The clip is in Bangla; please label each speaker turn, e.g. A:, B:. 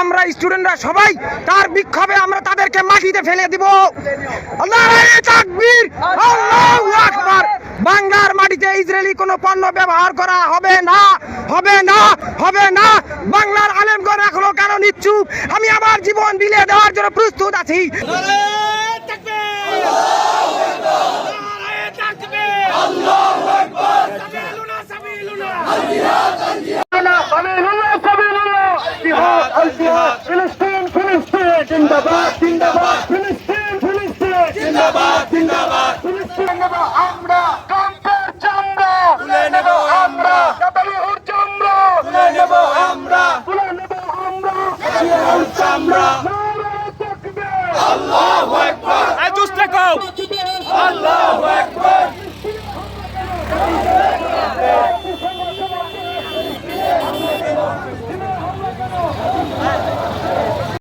A: আমরা স্টুডেন্টরা সবাই তার বিক্ষোভে আমরা তাদেরকে মাটিতে ফেলে দিব। আল্লাহু আল্লাহু বাংলার মাটিতে ইসরায়েলি কোনো পণ্য ব্যবহার করা হবে না হবে না হবে না। বাংলার আলেমগণ এখনও কেন নিচ্ছুক? আমি আমার জীবন বিলিয়ে দেওয়ার জন্য প্রস্তুত আছি।
B: ফিলিস্তিন ফিলিস্তিন জিন্দাবাদ জিন্দাবাদ। ফিলিস্তিন ফিলিস্তিন জিন্দাবাদ জিন্দাবাদ। ফিলিস্তিন নেব আমরা কাম্পের চামড়া। তুলে নেব আমরা। কাতালুহুর চামড়া। তুলে নেব আমরা। তুলে নেব আমরা। কাতালুহুর চামড়া।